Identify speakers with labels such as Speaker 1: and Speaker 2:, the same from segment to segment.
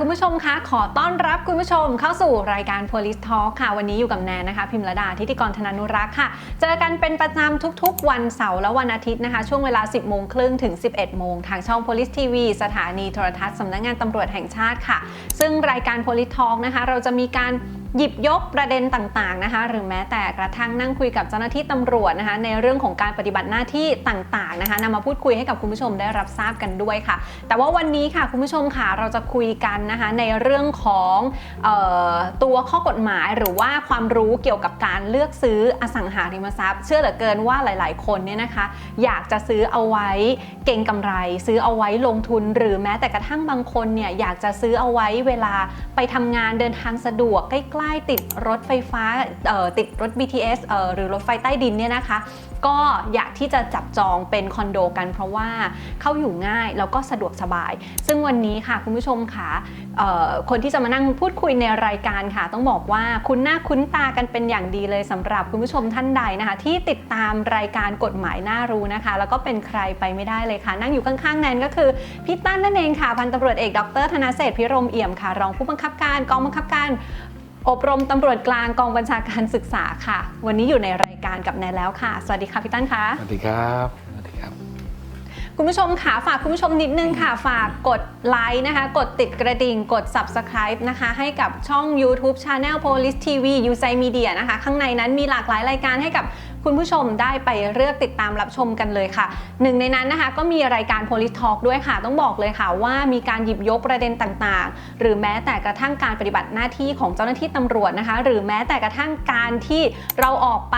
Speaker 1: คุณผู้ชมคะ ขอต้อนรับคุณผู้ชมเข้าสู่รายการ Police Talk ค่ะ วันนี้อยู่กับแนนนะคะ พิมรดาทิติกรธนานุรักษ์ค่ะ เจอกันเป็นประจำทุกๆ วันเสาร์และวันอาทิตย์นะคะ ช่วงเวลา 10 โมงครึ่งถึง 11 โมง ทางช่อง Police TV สถานีโทรทัศน์สำนักงานตำรวจแห่งชาติค่ะ ซึ่งรายการ Police Talk นะคะ เราจะมีการ หยิบยกประเด็นต่างๆนะคะหรือแม้แต่กระทั่งนั่งคุยกับเจ้าหน้าที่ตำรวจนะคะในเรื่องของการปฏิบัติหน้าที่ต่างๆนะคะนำมาพูดคุยให้กับคุณผู้ชมได้รับทราบกันด้วยค่ะ แต่ว่าวันนี้ค่ะคุณผู้ชมค่ะเราจะคุยกันนะคะในเรื่องของออตัวข้อกฎหมายหรือว่าความรู้เกี่ยวกับการเลือกซื้ออสังหาริมทรัพย์ เชื่อเหลือเกินว่าหลาย ๆ คนเนี่ยนะคะ อยากจะซื้อเอาไว้เก่งกำไร ซื้อเอาไว้ลงทุน หรือแม้แต่กระทั่งบางคนเนี่ยอยากจะซื้อเอาไว้เวลาไปทำงานเดินทางสะดวกใกล้ๆติดรถไฟฟ้าติดรถ BTS หรือรถไฟใต้ดินเนี่ยนะคะ ก็อยากที่จะจับจองเป็นคอนโดกันเพราะว่าเข้าอยู่ง่ายแล้วก็สะดวกสบาย ซึ่งวันนี้ค่ะคุณผู้ชมค่ะคนที่จะมานั่งพูดคุยในรายการค่ะ ต้องบอกว่าคุ้นหน้าคุ้นตากันเป็นอย่างดีเลยสำหรับคุณผู้ชมท่านใดนะคะ ที่ติดตามรายการกฎหมายน่ารู้นะคะ แล้วก็เป็นใครไปไม่ได้เลยค่ะ นั่งอยู่ข้างๆแนนก็คือพี่ตั้นนั่นเองค่ะพันตำรวจเอกดรธนเศษพิรมเอี่ยมค่ะ รองผู้บังคับการกองบังคับการ อบรมตำรวจกลางกองบัญชาการศึกษาค่ะ วันนี้อยู่ในรายการกับแนนแล้วค่ะ สวัสดีค่ะพี่ตั้นคะ
Speaker 2: สวัสดีครับสวัสดีครับ
Speaker 1: คุณผู้ชมค่ะฝากคุณผู้ชมนิดนึงค่ะ ฝากกดไลค์นะคะ กดติดกระดิ่ง กด subscribe นะคะ ให้กับช่อง YouTube Channel Police TV u s i Media นะคะ ข้างในนั้นมีหลากหลายรายการให้กับ คุณผู้ชมได้ไปเลือกติดตามรับชมกันเลยค่ะหนึ่งในนั้นนะคะก็มีรายการ p o l i Talk ด้วยค่ะ ต้องบอกเลยค่ะว่ามีการหยิบยกประเด็นต่างๆ หรือแม้แต่กระทั่งการปฏิบัติหน้าที่ของเจ้าหน้าที่ตำรวจนะคะ หรือแม้แต่กระทั่งการที่เราออกไป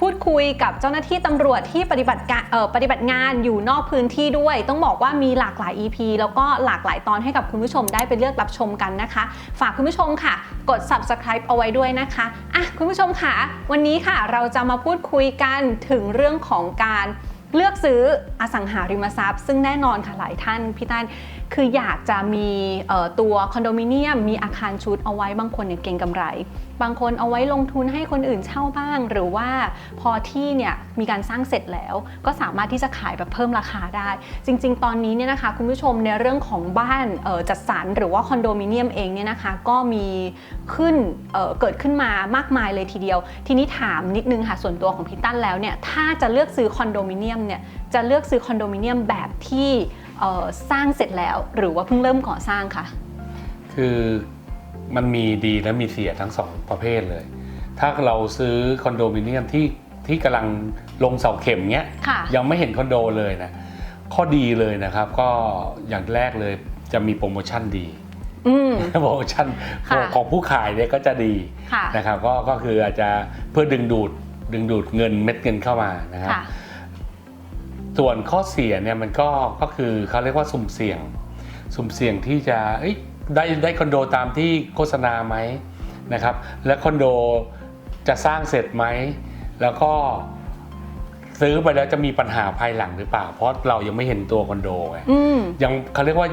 Speaker 1: พูดคุยกับเจ้าหน้าที่ตำรวจที่ปฏิบัติการปฏิบัติงานอยู่นอกพื้นที่ด้วย ต้องบอกว่ามีหลากหลาย EP แล้วก็หลากหลายตอนให้กับคุณผู้ชมได้ไปเลือกรับชมกันนะคะ ฝากคุณผู้ชมค่ะ กด subscribe เอาไว้ด้วยนะคะอะคุณผู้ชมค่ะ วันนี้ค่ะเราจะมาพูดคุยกันถึงเรื่องของการเลือกซื้ออสังหาริมทรัพย์ ซึ่งแน่นอนค่ะหลายท่านพี่ท่าน คืออยากจะมีตัวคอนโดมิเนียม มีอาคารชุดเอาไว้บางคนเนี่ยเก่งกำไร บางคนเอาไว้ลงทุนให้คนอื่นเช่าบ้าง หรือว่าพอที่เนี่ยมีการสร้างเสร็จแล้ว ก็สามารถที่จะขายแบบเพิ่มราคาได้ จริง ๆ ตอนนี้เนี่ยนะคะคุณผู้ชมในเรื่องของบ้านจัดสรรหรือว่าคอนโดมิเนียมเองเนี่ยนะคะก็มีขึ้นเเกิดขึ้นมามากมายเลยทีเดียว ทีนี้ถามนิดนึงค่ะส่วนตัวของพี่ตั้นแล้วเนี่ยถ้าจะเลือกซื้อคอนโดมิเนียมเนี่ยจะเลือกซื้อคอนโดมิเนียมแบบที่ สร้างเสร็จแล้วหรือว่าเพิ่งเริ่มก่อสร้างคะ
Speaker 2: คือมันมีดีและมีเสียทั้งสองประเภทเลย ถ้าเราซื้อคอนโดมิเนียมที่ที่กำลังลงเสาเข็มเนี้ย
Speaker 1: ค่ะ
Speaker 2: ยังไม่เห็นคอนโดเลยนะข้อดีเลยนะครับก็อย่างแรกเลยจะมีโปรโมชั่นดี
Speaker 1: อืม
Speaker 2: โปรโมชั่น
Speaker 1: ค่ะ
Speaker 2: ของผู้ขายเนี่ยก็จะดี
Speaker 1: ค่ะ
Speaker 2: นะครับก็ก็คืออาจจะเพื่อดึงดูดดึงดูดเงินเม็ดเงินเข้ามานะครับ
Speaker 1: ค่ะ
Speaker 2: ส่วนข้อเสียเนี่ยมันก็ก็คือเขาเรียกว่าสุ่มเสี่ยง สุ่มเสี่ยงที่จะเอ้ยได้ได้คอนโดตามที่โฆษณาไหมนะครับ และคอนโดจะสร้างเสร็จไหม แล้วก็ซื้อไปแล้วจะมีปัญหาภายหลังหรือเปล่า เพราะเรายังไม่เห็นตัวคอนโดไง
Speaker 1: อืม
Speaker 2: ยังเขาเรียกว่า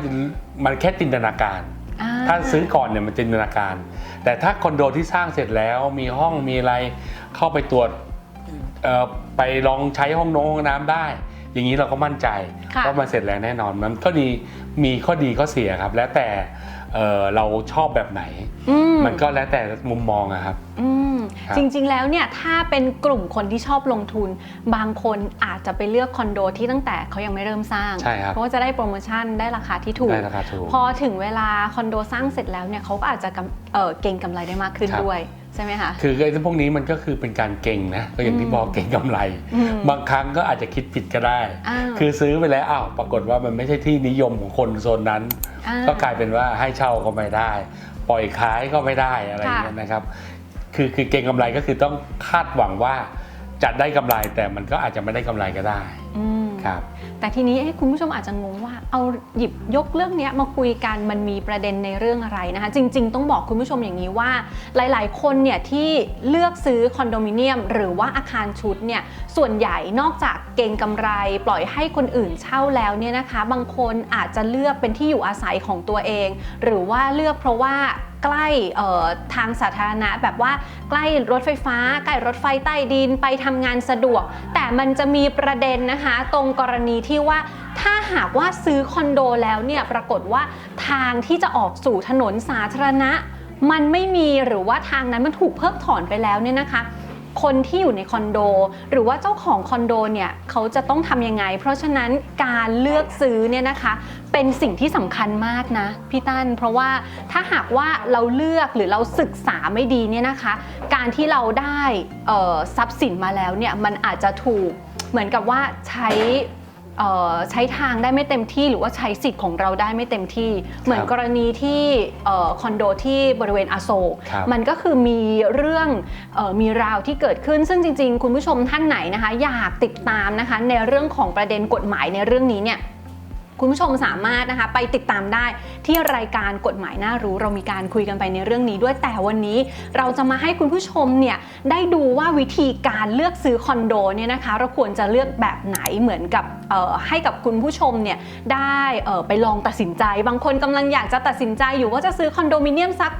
Speaker 2: มันแค่จินตนาการ
Speaker 1: อ่
Speaker 2: ถ้าซื้อก่อนเนี่ยมันจินตนาการ แต่ถ้าคอนโดที่สร้างเสร็จแล้วมีห้องมีอะไรเข้าไปตรวจเอ่อไปลองใช้ห้องน้องห้องน้ำได้ อย่างนี้เราก็มั่นใจ
Speaker 1: ค่ะ
Speaker 2: ว่ามันเสร็จแล้วแน่นอนมันก็ดีมีข้อดีข้อเสียครับ แล้วแต่เอ่อเราชอบแบบไหน
Speaker 1: อืม
Speaker 2: มันก็แล้วแต่มุมมองอะครับ
Speaker 1: อืม
Speaker 2: ครับ
Speaker 1: จริงๆ แล้วเนี่ยถ้าเป็นกลุ่มคนที่ชอบลงทุน บางคนอาจจะไปเลือกคอนโดที่ตั้งแต่เขายังไม่เริ่มสร้าง
Speaker 2: ใช่ครับ
Speaker 1: เพราะว่าจะได้โปรโมชั่นได้ราคาที่ถูก
Speaker 2: ได้ราคาถูก
Speaker 1: พอถึงเวลาคอนโดสร้างเสร็จแล้วเนี่ยเขาก็อาจจะกำเอ่อเก่งกำไรได้มากขึ้น
Speaker 2: ครับ
Speaker 1: ด้วย ใช่ไหมคะ
Speaker 2: คือไอ้พวกนี้มันก็คือเป็นการเก่งนะก็อย่างที่
Speaker 1: อืม
Speaker 2: บอกเก่งกำไร
Speaker 1: อืม
Speaker 2: บางครั้งก็อาจจะคิดผิดก็ได้
Speaker 1: อ่า
Speaker 2: คือซื้อไปแล้วอ้าวปรากฏว่ามันไม่ใช่ที่นิยมของคนโซนนั้น
Speaker 1: อ่า
Speaker 2: ก็กลายเป็นว่าให้เช่าก็ไม่ได้ ปล่อยขายก็ไม่ได้อะไรอย่างเงี้ยนะครับ คือคือเก่งกำไรก็คือต้องคาดหวังว่าจะได้กำไรแต่มันก็อาจจะไม่ได้กำไรก็ได้
Speaker 1: อืม
Speaker 2: ครับ
Speaker 1: แต่ทีนี้คุณผู้ชมอาจจะงงว่าเอาหยิบยกเรื่องนี้มาคุยกันมันมีประเด็นในเรื่องอะไรนะคะ จริง ๆ ต้องบอกคุณผู้ชมอย่างนี้ว่า หลาย ๆ คนเนี่ยที่เลือกซื้อคอนโดมิเนียม หรือว่าอาคารชุดเนี่ยส่วนใหญ่นอกจากเก่งกำไร ปล่อยให้คนอื่นเช่าแล้วเนี่ยนะคะ บางคนอาจจะเลือกเป็นที่อยู่อาศัยของตัวเอง หรือว่าเลือกเพราะว่า ใกล้ทางสาธารณะ แบบว่าใกล้รถไฟฟ้า ใกล้รถไฟใต้ดินไปทำงานสะดวก แต่มันจะมีประเด็นนะคะ ตรงกรณีที่ว่าถ้าหากว่าซื้อคอนโดแล้วเนี่ยปรากฏว่าทางที่จะออกสู่ถนนสาธารณะ มันไม่มีหรือว่าทางนั้นมันถูกเพิกถอนไปแล้วเนี่ยนะคะ คนที่อยู่ในคอนโด หรือว่าเจ้าของคอนโดเนี่ยเขาจะต้องทำยังไง เพราะฉะนั้นการเลือกซื้อเนี่ยนะคะ เป็นสิ่งที่สำคัญมากนะพี่ตั้นเพราะว่าถ้าหากว่าเราเลือกหรือเราศึกษาไม่ดีเนี่ยนะคะ การที่เราได้ทรัพย์สินมาแล้วเนี่ยมันอาจจะถูกเหมือนกับว่าใช้ เอ่อใช้ทางได้ไม่เต็มที่หรือว่าใช้สิทธิ์ของเราได้ไม่เต็มที่ เหมือนกรณีที่เอ่อคอนโดที่บริเวณอโศก
Speaker 2: ครับ
Speaker 1: มันก็คือมีเรื่องเออมีราวที่เกิดขึ้น ซึ่งจริง ๆ คุณผู้ชมท่านไหนนะคะ อยากติดตามนะคะในเรื่องของประเด็นกฎหมายในเรื่องนี้เนี่ย คุณผู้ชมสามารถนะคะไปติดตามได้ที่รายการกฎหมายน่ารู้เรามีการคุยกันไปในเรื่องนี้ด้วยแต่วันนี้เราจะมาให้คุณผู้ชมเนี่ยได้ดูว่าวิธีการเลือกซื้อคอนโดเนี่ยนะคะเราควรจะเลือกแบบไหนเหมือนกับให้กับคุณผู้ชมเนี่ยได้ไปลองตัดสินใจ บางคนกำลังอยากจะตัดสินใจอยู่ว่าจะซื้อคอนโดมิเนียมสัก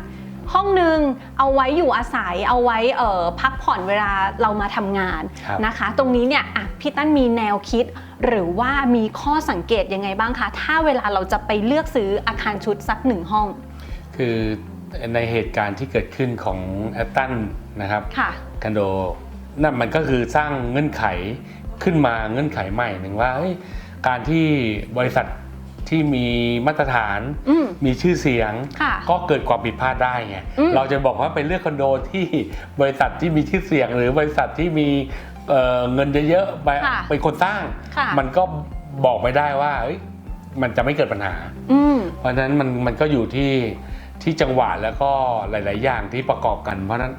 Speaker 1: ห้องหนึ่งเอาไว้อยู่อาศัยเอาไว้เอ่อพักผ่อนเวลาเรามาทำงาน
Speaker 2: ครับ
Speaker 1: นะคะ ตรงนี้เนี่ยอะพี่ตั้นมีแนวคิด หรือว่ามีข้อสังเกตยังไงบ้างคะ ถ้าเวลาเราจะไปเลือกซื้ออาคารชุดสักหนึ่งห้อง
Speaker 2: คือในเหตุการณ์ที่เกิดขึ้นของแอตตันนะครับ
Speaker 1: ค่ะ
Speaker 2: คอนโดนั่นมันก็คือสร้างเงื่อนไขขึ้นมาเงื่อนไขใหม่หนึ่งว่าเฮ้ยการที่บริษัท ที่มีมาตรฐาน
Speaker 1: อืม
Speaker 2: มีชื่อเสียง
Speaker 1: ค่ะ
Speaker 2: ก็เกิดความผิดพลาดได้ไง
Speaker 1: อืม
Speaker 2: เราจะบอกว่าไปเลือกคอนโดที่บริษัทที่มีชื่อเสียง หรือบริษัทที่มีเอ่อเงินเยอะๆไป
Speaker 1: ค่ะ
Speaker 2: เป็นคนสร้าง
Speaker 1: ค่ะ
Speaker 2: มันก็บอกไม่ได้ว่าเอ้ยมันจะไม่เกิดปัญหา
Speaker 1: อืม
Speaker 2: เพราะฉะนั้นมันมันก็อยู่ที่ที่จังหวะแล้วก็หลาย ๆ อย่างที่ประกอบกัน เพราะฉะนั้น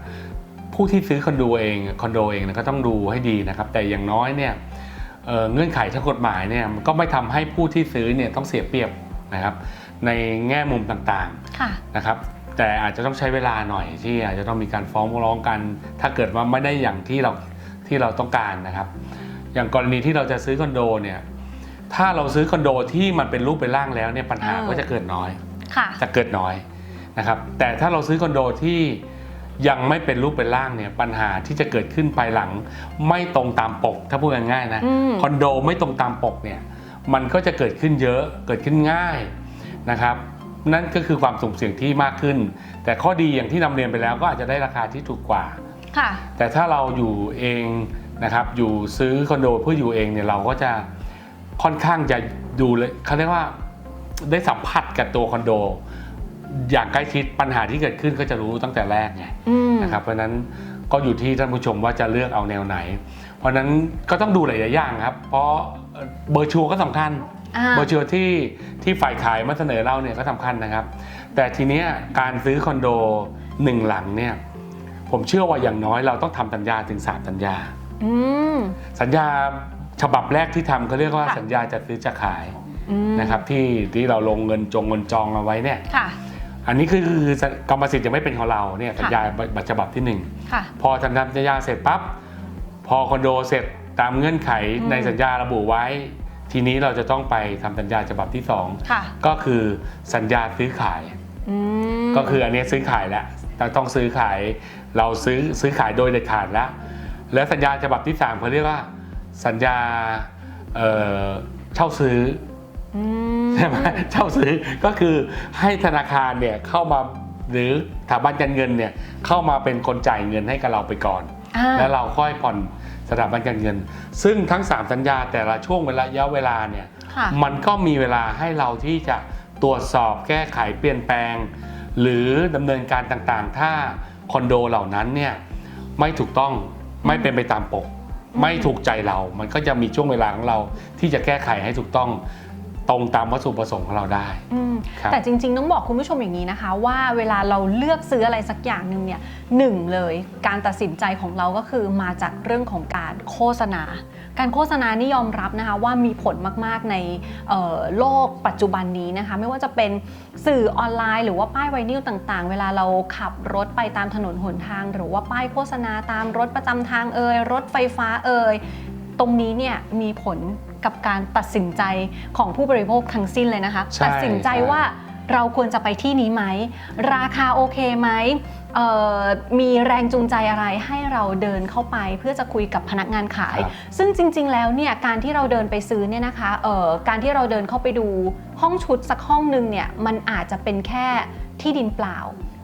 Speaker 2: ผู้ที่ซื้อคอนโดเองคอนโดเองเนี่ยก็ต้องดูให้ดีนะครับ แต่อย่างน้อยเนี่ย เอ่อเงื่อนไขทางกฎหมายเนี่ยมันก็ไม่ทำให้ผู้ที่ซื้อเนี่ยต้องเสียเปรียบนะครับ ในแง่มุมต่าง
Speaker 1: ค่ะ
Speaker 2: ๆนะครับ แต่อาจจะต้องใช้เวลาหน่อยที่อาจจะต้องมีการฟ้องร้องกัน ถ้าเกิดว่าไม่ได้อย่างที่เราที่เราต้องการนะครับ อย่างกรณีที่เราจะซื้อคอนโดเนี่ยถ้าเราซื้อคอนโดที่มันเป็นรูปเป็นร่างแล้วเนี่ยปัญหา
Speaker 1: เออ
Speaker 2: ก็จะเกิดน้อย
Speaker 1: ค่ะ
Speaker 2: จะเกิดน้อยนะครับ แต่ถ้าเราซื้อคอนโดที่ ยังไม่เป็นรูปเป็นร่างเนี่ยปัญหาที่จะเกิดขึ้นภายหลังไม่ตรงตามปก ถ้าพูดง่ายๆนะ
Speaker 1: อืม
Speaker 2: คอนโดไม่ตรงตามปกเนี่ยมันก็จะเกิดขึ้นเยอะเกิดขึ้นง่ายนะครับ นั่นก็คือความสุ่มเสี่ยงที่มากขึ้น แต่ข้อดีอย่างที่นำเรียนไปแล้วก็อาจจะได้ราคาที่ถูกกว่า
Speaker 1: ค่ะ
Speaker 2: แต่ถ้าเราอยู่เองนะครับอยู่ซื้อคอนโดเพื่ออยู่เองเนี่ยเราก็จะค่อนข้างจะดูเลยเขาเรียกว่าได้สัมผัสกับตัวคอนโด อย่างใกล้ชิดปัญหาที่เกิดขึ้นก็จะรู้ตั้งแต่แรกไง
Speaker 1: อืม
Speaker 2: นะครับเพราะฉะนั้นก็อยู่ที่ท่านผู้ชมว่าจะเลือกเอาแนวไหน เพราะฉะนั้นก็ต้องดูหลายๆอย่างครับ เพราะเบอร์ชัวร์ก็สำคัญ
Speaker 1: อ่า
Speaker 2: เบอร์ชัวร์ที่ที่ฝ่ายขายมาเสนอเราเนี่ยก็สำคัญนะครับ แต่ทีเนี้ยการซื้อคอนโดหนึ่งหลังเนี่ยผมเชื่อว่าอย่างน้อยเราต้องทำสัญญาถึงสามสัญญา
Speaker 1: อืม
Speaker 2: สัญญาฉบับแรกที่ทำเขาเรียกว่า
Speaker 1: ค่ะ
Speaker 2: สัญญาจัดซื้อจะขาย
Speaker 1: อืม
Speaker 2: นะครับที่ที่เราลงเงินจงเงินจองเอาไว้เนี่ย
Speaker 1: ค่ะ
Speaker 2: อันนี้คือคือกรรมสิทธิ์ยังไม่เป็นของเราเนี่ยสัญญาบัตรฉบับที่หนึ่ง
Speaker 1: ค่ะ
Speaker 2: พอทำสัญญาเสร็จปั๊บพอคอนโดเสร็จตามเงื่อนไข
Speaker 1: อืม
Speaker 2: ในสัญญาระบุไว้ ทีนี้เราจะต้องไปทำสัญญาฉบับที่สอง
Speaker 1: ค่ะ
Speaker 2: ก็คือสัญญาซื้อขาย
Speaker 1: อืม
Speaker 2: ก็คืออันนี้ซื้อขายแล้วเราต้องซื้อขายเราซื้อซื้อขายโดยเด็ดขาดแล้ว แล้วสัญญาฉบับที่สามเขาเรียกว่าสัญญาเอ่อเช่าซื้อ
Speaker 1: อืม
Speaker 2: ใช่ไหมเช่าซื้อก็คือให้ธนาคารเนี่ยเข้ามาหรือสถาบันการเงินเนี่ยเข้ามาเป็นคนจ่ายเงินให้กับเราไปก่อน
Speaker 1: อ่า
Speaker 2: แล้วเราค่อยผ่อนสถาบันการเงิน ซึ่งทั้ง 3 สัญญาแต่ละช่วงเวลาระยะเวลาเนี่ย
Speaker 1: ค่ะ
Speaker 2: มันก็มีเวลาให้เราที่จะตรวจสอบแก้ไขเปลี่ยนแปลง หรือดำเนินการต่างๆ ถ้าคอนโดเหล่านั้นเนี่ยไม่ถูกต้องไม่เป็นไปตามปก ไม่ถูกใจเรา มันก็จะมีช่วงเวลาของเราที่จะแก้ไขให้ถูกต้อง ตรงตามวัตถุประสงค์ของเราได้
Speaker 1: อืม
Speaker 2: ครับ
Speaker 1: แต่จริง ๆ ต้องบอกคุณผู้ชมอย่างนี้นะคะ ว่าเวลาเราเลือกซื้ออะไรสักอย่างหนึ่งเนี่ยหนึ่งเลยการตัดสินใจของเราก็คือมาจากเรื่องของการโฆษณา การโฆษณานี่ยอมรับนะคะว่ามีผลมากๆในเอ่อโลกปัจจุบันนี้นะคะ ไม่ว่าจะเป็นสื่อออนไลน์ หรือว่าป้ายไวนิลต่างๆ เวลาเราขับรถไปตามถนนหนทาง หรือว่าป้ายโฆษณาตามรถประจำทางเอ่ยรถไฟฟ้าเอ่ย ตรงนี้เนี่ยมีผล กับการตัดสินใจของผู้บริโภคทั้งสิ้นเลยนะคะ
Speaker 2: ใช่
Speaker 1: ตัดสินใจ
Speaker 2: ใช่
Speaker 1: ว่าเราควรจะไปที่นี้ไหม ราคาโอเคไหมเอ่อมีแรงจูงใจอะไรให้เราเดินเข้าไปเพื่อจะคุยกับพนักงานขาย
Speaker 2: ครับ
Speaker 1: ซึ่งจริง ๆ แล้วเนี่ยการที่เราเดินไปซื้อเนี่ยนะคะเอ่อการที่เราเดินเข้าไปดูห้องชุดสักห้องหนึ่งเนี่ยมันอาจจะเป็นแค่ที่ดินเปล่า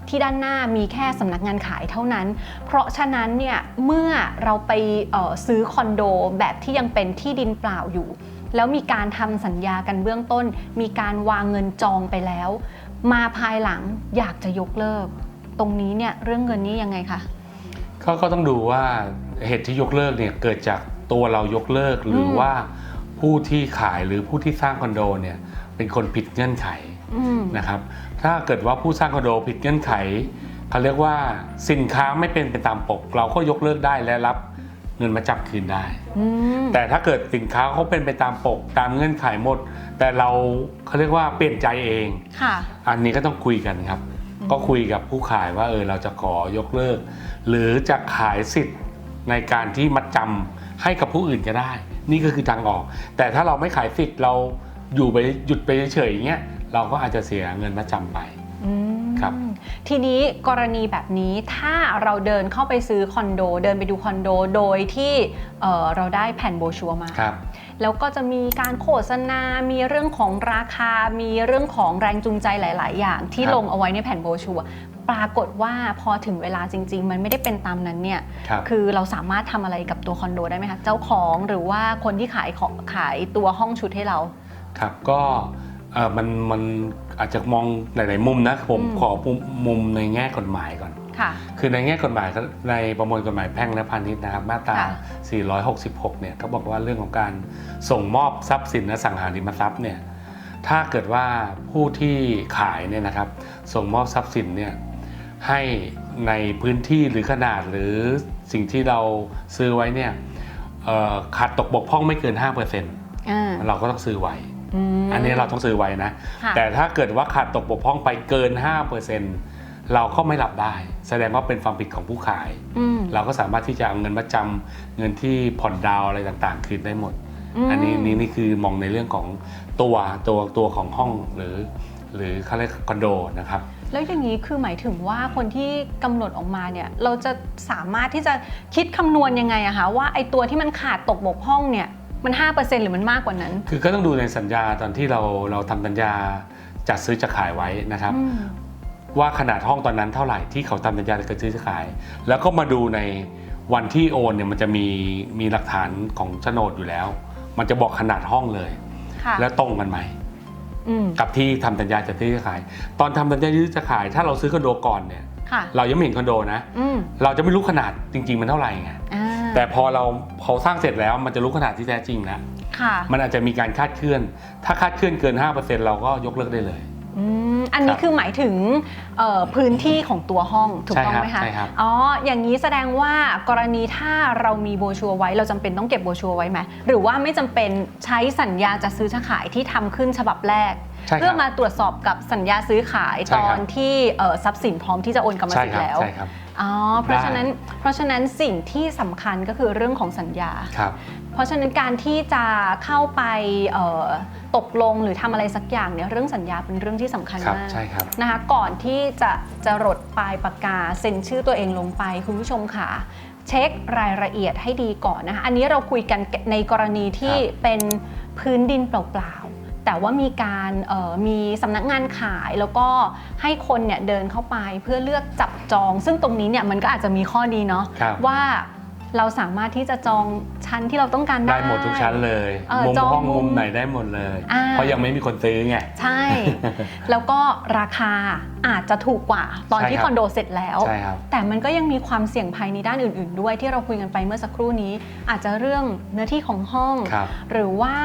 Speaker 1: ที่ด้านหน้ามีแค่สำนักงานขายเท่านั้น เพราะฉะนั้นเนี่ยเมื่อเราไปเอ่อซื้อคอนโดแบบที่ยังเป็นที่ดินเปล่าอยู่ แล้วมีการทำสัญญากันเบื้องต้น มีการวางเงินจองไปแล้ว มาภายหลังอยากจะยกเลิก ตรงนี้เนี่ยเรื่องเงินนี้ยังไงคะ
Speaker 2: ก็ก็ต้องดูว่าเหตุที่ยกเลิกเนี่ยเกิดจากตัวเรายกเลิกหรืออ
Speaker 1: ม
Speaker 2: ว่าผู้ที่ขายหรือผู้ที่สร้างคอนโดเนี่ยเป็นคนผิดเงื่อนไข
Speaker 1: อืม
Speaker 2: นะครับ ถ้าเกิดว่าผู้สร้างคอนโดผิดเงื่อนไขเขาเรียกว่าสินค้าไม่เป็นไปตามปก เราก็ยกเลิกได้และรับเงินมาจับคืนได้
Speaker 1: อืม
Speaker 2: แต่ถ้าเกิดสินค้าเขาเป็นไปตามปก ตามเงื่อนไขหมด แต่เราเขาเรียกว่าเปลี่ยนใจเอง
Speaker 1: ค่ะ
Speaker 2: อันนี้ก็ต้องคุยกันครับ ก็คุยกับผู้ขายว่าเออเราจะขอยกเลิก หรือจะขายสิทธิ์ในการที่มัดจำให้กับผู้อื่นก็ได้ นี่ก็คือทางออก แต่ถ้าเราไม่ขายสิทธิ์เราอยู่ไปหยุดไปเฉยๆอย่างเงี้ย เราก็อาจจะเสียเงินมัดจำไป
Speaker 1: อืม
Speaker 2: ครับ
Speaker 1: ทีนี้กรณีแบบนี้ถ้าเราเดินเข้าไปซื้อคอนโด เดินไปดูคอนโดโดยที่เอ่อเราได้แผ่นโบรชัวร์มา
Speaker 2: ครับ
Speaker 1: แล้วก็จะมีการโฆษณา มีเรื่องของราคา มีเรื่องของแรงจูงใจหลาย ๆ อย่าง ที่
Speaker 2: ครับ
Speaker 1: ลงเอาไว้ในแผ่นโบรชัวร์ปรากฏว่าพอถึงเวลาจริง ๆ มันไม่ได้เป็นตามนั้นเนี่ย
Speaker 2: ครับ
Speaker 1: คือเราสามารถทำอะไรกับตัวคอนโดได้ไหมคะเจ้าของหรือว่าคนที่ขายของขายตัวห้องชุดให้เรา
Speaker 2: ครับก็เออมันมันอาจจะมองหลาย ๆ มุมนะผม
Speaker 1: อืม
Speaker 2: ขอมุมในแง่กฎหมายก่อน
Speaker 1: ค่ะ
Speaker 2: คือในแง่กฎหมายในประมวลกฎหมายแพ่งและพาณิชย์นะครับมาตรา
Speaker 1: ค่ะ
Speaker 2: 466 เนี่ยเขาบอกว่าเรื่องของการส่งมอบทรัพย์สินและสังหาริมทรัพย์เนี่ยถ้าเกิดว่าผู้ที่ขายเนี่ยนะครับ ส่งมอบทรัพย์สินเนี่ยให้ในพื้นที่หรือขนาดหรือสิ่งที่เราซื้อไว้เนี่ยเอ่อขาดตกบกพร่องไม่เกิน 5%
Speaker 1: อ่า
Speaker 2: เราก็ต้องซื้อไว้
Speaker 1: ม
Speaker 2: อันนี้เราต้องซื้อไว้นะ
Speaker 1: ค่ะ
Speaker 2: แต่ถ้าเกิดว่าขาดตกบกพร่องไปเกิน 5%เราก็ไม่รับได้ แสดงว่าเป็นความผิดของผู้ขาย
Speaker 1: อืม
Speaker 2: เราก็สามารถที่จะเอาเงินมาจำเงินที่ผ่อนดาวน์อะไรต่างๆ คืนได้หมด
Speaker 1: ม
Speaker 2: อันนี้นี่นี่คือมองในเรื่องของตัวตัวตัวของห้องหรือ หรือเขาเรียกคอนโดนะครับ
Speaker 1: แล้วอย่างนี้คือหมายถึงว่าคนที่กำหนดออกมาเนี่ยเราจะสามารถที่จะคิดคำนวณยังไงอะคะว่าไอตัวที่มันขาดตกบกพร่องเนี่ย มัน 5%หรือมันมากกว่านั้น
Speaker 2: คือก็ต้องดูในสัญญาตอนที่เราเราทำสัญญาจัดซื้อจะขายไว้นะครับ
Speaker 1: อืม
Speaker 2: ว่าขนาดห้องตอนนั้นเท่าไหร่ที่เขาทำสัญญาจะซื้อจะขาย แล้วก็มาดูในวันที่โอนเนี่ยมันจะมีมีหลักฐานของโฉนดอยู่แล้ว มันจะบอกขนาดห้องเลย
Speaker 1: ค่ะ
Speaker 2: แล้วตรงกันไหม
Speaker 1: อืม
Speaker 2: กับที่ทำสัญญาจะซื้อจะขาย ตอนทำสัญญาซื้อจะขาย ถ้าเราซื้อคอนโดก่อนเนี่ย
Speaker 1: ค่ะ
Speaker 2: เรายังไม่เห็นคอนโดนะ
Speaker 1: อืม
Speaker 2: เราจะไม่รู้ขนาดจริง ๆ มันเท่าไหร่ไง
Speaker 1: อ่า
Speaker 2: แต่พอเราเขาสร้างเสร็จแล้วมันจะรู้ขนาดที่แท้จริงแล้ว
Speaker 1: ค่ะ
Speaker 2: มันอาจจะมีการคาดเคลื่อน ถ้าคาดเคลื่อนเกิน 5%เราก็ยกเลิกได้เลย
Speaker 1: อืมอันนี้
Speaker 2: ครับ
Speaker 1: คือหมายถึงเอ่อพื้นที่ของตัวห้องถูกต้องไหม
Speaker 2: ใช่
Speaker 1: คะ
Speaker 2: ครับใช่ครับ
Speaker 1: อ๋อ อย่างนี้แสดงว่ากรณีถ้าเรามีโบรชัวร์ไว้ เราจำเป็นต้องเก็บโบรชัวร์ไว้ไหมหรือว่าไม่จำเป็นใช้สัญญาจะซื้อจะขายที่ทำขึ้นฉบับแรก
Speaker 2: ใช่ค
Speaker 1: เพื่อ
Speaker 2: รับ
Speaker 1: มาตรวจสอบกับสัญญาซื้อขาย
Speaker 2: ใช่
Speaker 1: ต
Speaker 2: ค
Speaker 1: อ
Speaker 2: รับ
Speaker 1: นที่เอ่อทรัพย์สินพร้อมที่จะโอนกรรม
Speaker 2: ใช่
Speaker 1: สิท
Speaker 2: ครั
Speaker 1: ธิ์แล้ว
Speaker 2: ใช่ครับ
Speaker 1: อ๋อเพราะ
Speaker 2: ได้
Speaker 1: ฉะนั้นเพราะฉะนั้นสิ่งที่สำคัญก็คือเรื่องของสัญญา
Speaker 2: ครับ
Speaker 1: เพราะฉะนั้นการที่จะเข้าไปเอ่อตกลงหรือทำอะไรสักอย่างเนี่ยเรื่องสัญญาเป็นเรื่องที่สำคัญ
Speaker 2: ครับ
Speaker 1: มาก
Speaker 2: ใช่ครับ
Speaker 1: นะคะก่อนที่จะจะรดปลายปากกาเซ็นชื่อตัวเองลงไปคุณผู้ชมค่ะ เช็ครายละเอียดให้ดีก่อนนะคะอันนี้เราคุยกันในกรณีที่
Speaker 2: ครับ
Speaker 1: เป็นพื้นดินเปล่าๆ แต่ว่ามีการเอ่อมีสำนักงานขายแล้วก็ให้คนเนี่ยเดินเข้าไปเพื่อเลือกจับจอง ซึ่งตรงนี้เนี่ยมันก็อาจจะมีข้อดีเนาะ
Speaker 2: ครับ
Speaker 1: ว่า เราสามารถที่จะจองชั้นที่เราต้องการได้
Speaker 2: ได้หมดทุกชั้นเลย
Speaker 1: เออ
Speaker 2: มุม
Speaker 1: จอง
Speaker 2: ห้อง
Speaker 1: มุม
Speaker 2: มุมไหนได้หมดเลย
Speaker 1: อ่า
Speaker 2: เพราะยังไม่มีคนซื้อไง
Speaker 1: ใช่ แล้วก็ราคาอาจจะถูกกว่าตอน
Speaker 2: ใช่
Speaker 1: ที่
Speaker 2: ครับ
Speaker 1: คอนโดเสร็จแล้ว
Speaker 2: ใช่ครับ
Speaker 1: แต่มันก็ยังมีความเสี่ยงภัยในด้านอื่น ๆ ด้วยที่เราคุยกันไปเมื่อสักครู่นี้ อาจจะเรื่องเนื้อที่ของห้อง
Speaker 2: ครับ
Speaker 1: หรือว่า